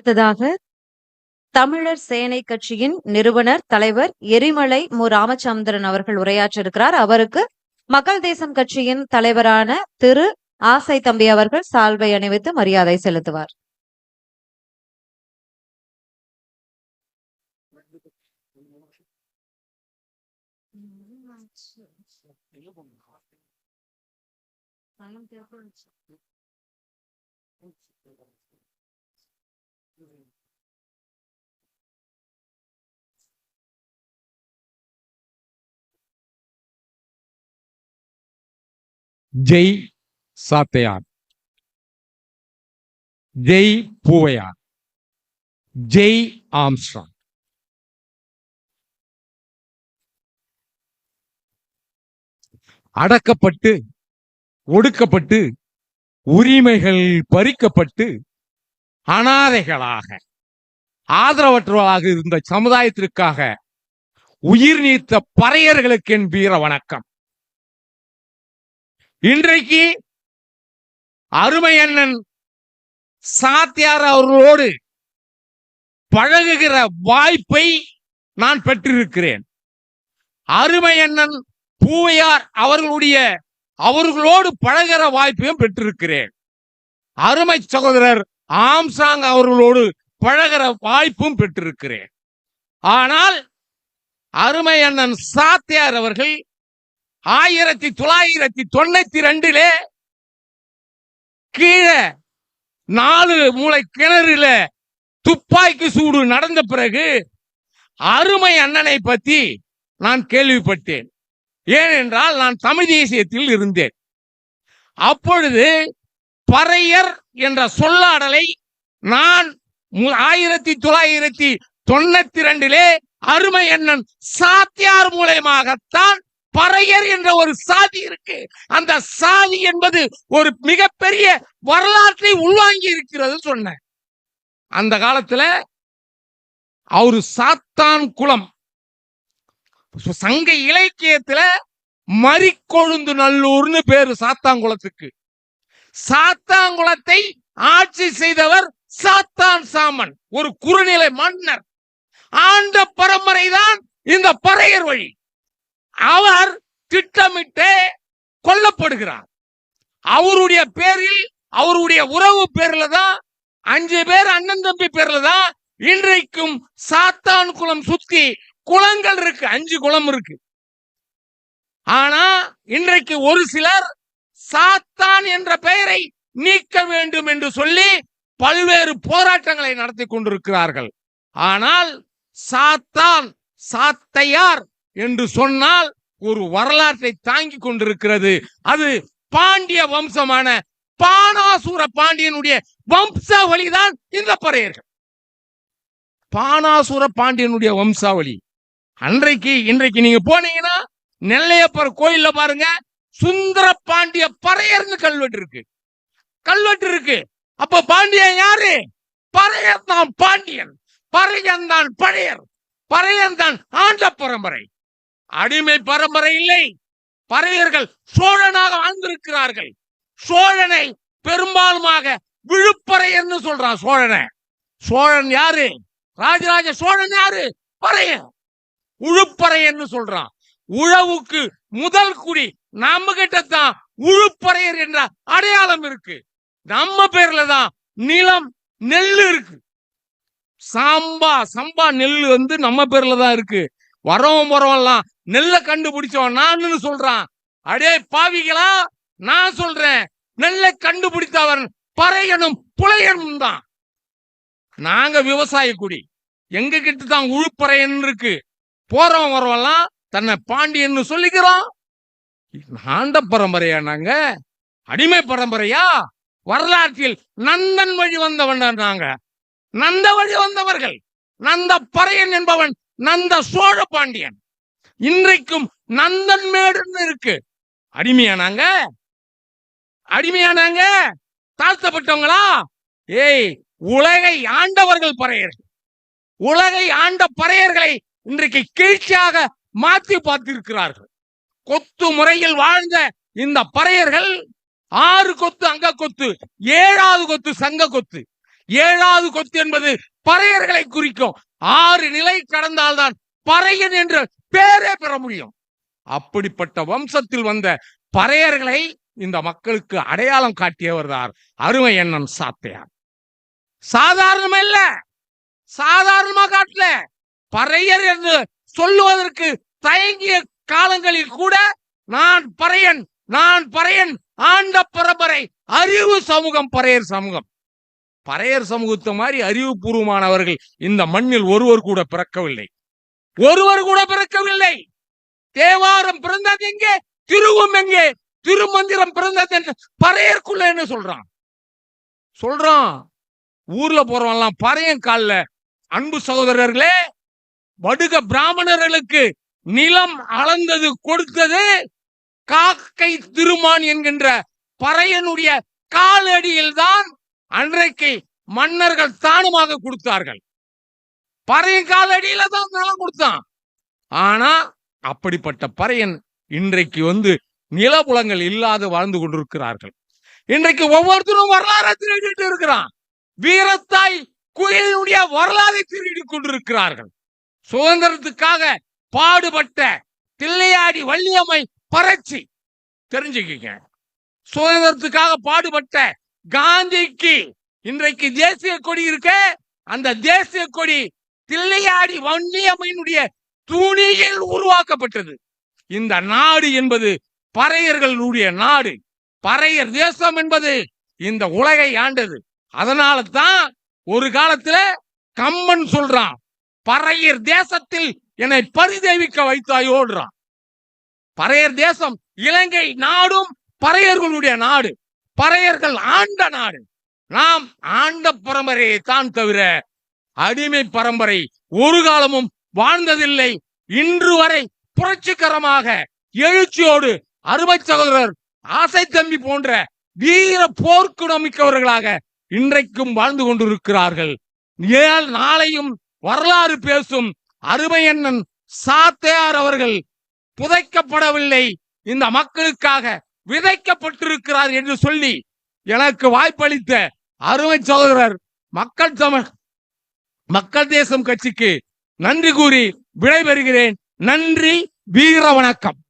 அடுத்ததாக தமிழர் சேனை கட்சியின் நிறுவனர் தலைவர் எரிமலை மு. ராமச்சந்திரன் அவர்கள் உரையாற்ற இருக்கிறார் அவருக்கு மக்கள் தேசம் கட்சியின் தலைவரான திரு. ஆசை தம்பி அவர்கள் சால்வை அணிவித்து மரியாதை செலுத்துவார். ஜெய் சாத்தையார். ஜெய் பூவையார். ஜெய் ஆம்ஸ்ட்ராங். அடக்கப்பட்டு ஒடுக்கப்பட்டு உரிமைகள் பறிக்கப்பட்டு அனாதைகளாக ஆதரவற்றவர்களாக இருந்த சமுதாயத்திற்காக உயிர் நீத்த பறையர்களுக்கு என் வீர வணக்கம். இன்றைக்கு அருமை அண்ணன் சாத்தியார் அவர்களோடு பழகுகிற வாய்ப்பை நான் பெற்றிருக்கிறேன். அருமை அண்ணன் பூவையார் அவர்களுடைய அவர்களோடு பழகிற வாய்ப்பையும் பெற்றிருக்கிறேன். அருமை சகோதரர் ஆம்சாங் அவர்களோடு பழகுற வாய்ப்பும் பெற்றிருக்கிறேன். ஆனால் அருமை அண்ணன் சாத்தியார் அவர்கள் ஆயிரத்தி தொள்ளாயிரத்தி தொண்ணூத்தி ரெண்டிலே கீழே நாலு மூளை கிணறுல துப்பாக்கி சூடு நடந்த பிறகு அருமை அண்ணனை பத்தி நான் கேள்விப்பட்டேன். ஏனென்றால் நான் தமிழ் தேசியத்தில் இருந்தேன். அப்பொழுது பறையர் என்ற சொல்லாடலை நான் ஆயிரத்தி தொள்ளாயிரத்தி தொண்ணூத்தி ரெண்டிலே அருமை அண்ணன் சாத்தியார் மூலயமாகத்தான் பறையர் என்ற ஒரு சாதி இருக்கு. அந்த சாதி என்பது ஒரு மிகப்பெரிய வரலாற்றை உள்வாங்கி இருக்கிறது சொன்னேன். அந்த காலத்துல அவரு சாத்தான் குளம் சங்க இலக்கியத்துல மறிக்கொழுந்து நல்லூர்னு பேரு சாத்தாங்குளத்துக்கு சாத்தாங்குளத்தை ஆட்சி செய்தவர் சாத்தான் சாமன் ஒரு குறுநிலை மன்னர். ஆண்ட பரம்பரை தான் இந்த பறையர் வழி. அவர் திட்டமிட்டு கொல்லப்படுகிறார். அவருடைய பேரில் அவருடைய உறவு பேர்ல தான் அஞ்சு பேர் அண்ணன் தம்பி பேர்ல தான் இன்றைக்கும் சாத்தான் குளம் சுத்தி குளங்கள் இருக்கு அஞ்சு குளம் இருக்கு. ஆனா இன்றைக்கு ஒரு சிலர் சாத்தான் என்ற பெயரை நீக்க வேண்டும் என்று சொல்லி பல்வேறு போராட்டங்களை நடத்தி கொண்டிருக்கிறார்கள். ஆனால் சாத்தான் சாத்தையார் என்று சொன்னால் ஒரு வரலாற்றை தாங்கி கொண்டிருக்கிறது. அது பாண்டிய வம்சமான பானாசூர பாண்டியனுடைய வம்சாவளிதான் இந்த பறையர்கள். பானாசூர பாண்டியனுடைய வம்சாவளி. அன்றைக்கு இன்றைக்கு நீங்க போனீங்கன்னா நெல்லையப்பர் கோயில்ல பாருங்க சுந்தர பாண்டிய பறையர்னு கல்வெட்டு இருக்கு. கல்வெட்டு இருக்கு. அப்ப பாண்டியன் யாரு? பறையன் தான் பாண்டியன். பறையன் தான் பழையர். பறையன் தான் ஆண்ட பரம்பரை. அடிமை பரம்பரை இல்லை. பறையர்கள் சோழனாக வாழ்ந்திருக்கிறார்கள். சோழனை பெரும்பாலுமாக விழுப்பறையர்னு சொல்றான் சோழனை. சோழன் யாரு? ராஜராஜ சோழன் யாரு? பறையன். உழுப்பறையன்னு சொல்றான். உழவுக்கு முதல் குடி நம்ம கிட்ட தான் உழுப்பறையர் என்ற அடையாளம் இருக்கு. நம்ம பேர்ல தான் நிலம் நெல் இருக்கு. சாம்பா சம்பா நெல் வந்து நம்ம பேர்ல தான் இருக்கு வரவும் வரவெல்லாம் நெல்லை கண்டுபிடிச்சவன் நான்னு சொல்றான். அடே பாவிகளா நான் சொல்றேன் நெல்லை கண்டுபிடித்தவன் பறையனும் புலையனும் தான். நாங்க விவசாய குடி. எங்க கிட்ட தான் உழுப்பறையன் இருக்கு. போறவன் வரவெல்லாம் தன்னை பாண்டியன்னு சொல்லிக்கிறோம். ஆண்ட பரம்பரையா நாங்க. அடிமை பரம்பரையா? வரலாற்றில் நந்தன் வழி வந்தவன் நாங்க. நந்த வழி வந்தவர்கள். நந்த பறையன் என்பவன் நந்த சோழ பாண்டியன். இன்றைக்கும் நந்தன் மேடுன்னு இருக்கு. அடிமையானாங்க அடிமையானாங்க தாழ்த்தப்பட்டவங்களா? ஏய் உலகை ஆண்டவர்கள் பறையர்கள். உலகை ஆண்ட பறையர்களை இன்றைக்கு கீழ்ச்சியாக மாற்றி பார்த்திருக்கிறார்கள். கொத்து முறையில் வாழ்ந்த இந்த பறையர்கள் ஆறு கொத்து அங்க கொத்து ஏழாவது கொத்து சங்க கொத்து. ஏழாவது கொத்து என்பது பறையர்களை குறிக்கும். ஆறு நிலை கடந்தால்தான் பறையன் என்ற பேரே பெற முடியும். அப்படிப்பட்ட வம்சத்தில் வந்த பறையர்களை இந்த மக்களுக்கு அடையாளம் காட்டியவர் தான் அருமை எண்ணம் சாத்தையார். சாதாரணம் இல்ல. சாதாரணமா காட்டல. பறையர் என்று சொல்லுவதற்கு தயங்கிய காலங்களில் கூட நான் பறையன் நான் பறையன் ஆண்ட பரம்பரை அறிவு சமூகம் பறையர் சமூகம். பறையர் சமூகத்தை மாதிரி அறிவுபூர்வமானவர்கள் இந்த மண்ணில் ஒருவர் கூட பிறக்கவில்லை. ஒருவர் கூட பிறக்கவில்லை. தேவாரம் பிறந்தது எங்கே? திருவும் எங்கே? திருமந்திரம் பிறந்தது என்று பறையர்க்குள்ள சொல்றான்? சொல்றான் ஊர்ல போறவன்லாம் பறையன் கால்ல அன்பு சகோதரர்களே வடுக பிராமணர்களுக்கு நிலம் அளந்தது கொடுத்தது காக்கை திருமான் என்கின்ற பறையனுடைய காலடியில் தான் அன்றைக்கு மன்னர்கள் தானமாக கொடுத்தார்கள். பறையன் காலடியில தான் நிலம் கொடுத்தான். ஆனா அப்படிப்பட்ட பறையன் இன்றைக்கு வந்து நிலபுலங்கள் இல்லாது வாழ்ந்து கொண்டிருக்கிறார்கள். இன்றைக்கு ஒவ்வொருத்தரும் வரலாறு திருடிட்டு இருக்கிறான். வீரத்தாய் குயிலுடைய வரலாறை திருடி கொண்டிருக்கிறார்கள். சுதந்திரத்துக்காக பாடுபட்ட தில்லையாடி வள்ளியம்மை பறச்சி தெரிஞ்சுக்கங்க. சுதந்திரத்துக்காக பாடுபட்ட காந்திக்கு இன்றைக்கு தேசிய கொடி இருக்க. அந்த தேசிய கொடி தில்லையாடி வள்ளியம்மையினுடைய துணியில் உருவாக்கப்பட்டது. இந்த நாடு என்பது பறையர்களுடைய நாடு. பறையர் தேசம் என்பது இந்த உலகை ஆண்டது. அதனால தான் ஒரு காலத்துல கம்மன் சொல்றான். பறையர் தேசத்தில் என்னை பரிதேவிக்க வைத்தாயோடுறான் பறையர் தேசம் இலங்கை நாடும் பறையர்களுடைய நாடு. பறையர்கள் ஆண்ட நாடு. நாம் ஆண்ட பரம்பரையை தான் தவிர அடிமை பரம்பரை ஒரு காலமும் வாழ்ந்ததில்லை. இன்று வரை புரட்சிகரமாக எழுச்சியோடு அருமை சகோதரர் ஆசை தம்பி போன்ற வீர போர்க்குணமிக்கவர்களாக இன்றைக்கும் வாழ்ந்து கொண்டிருக்கிறார்கள். ஏன் நாளையும் வரலாறு பேசும் அருமையண்ணன் சாத்தையார் அவர்கள் புதைக்கப்படவில்லை. இந்த மக்களுக்காக விதைக்கப்பட்டிருக்கிறார் என்று சொல்லி எனக்கு வாய்ப்பளித்த அருமை சகோதரர் மக்கள் தமிழ் மக்கள் தேசம் கட்சிக்கு நன்றி கூறி விடைபெறுகிறேன். நன்றி வீர வணக்கம்.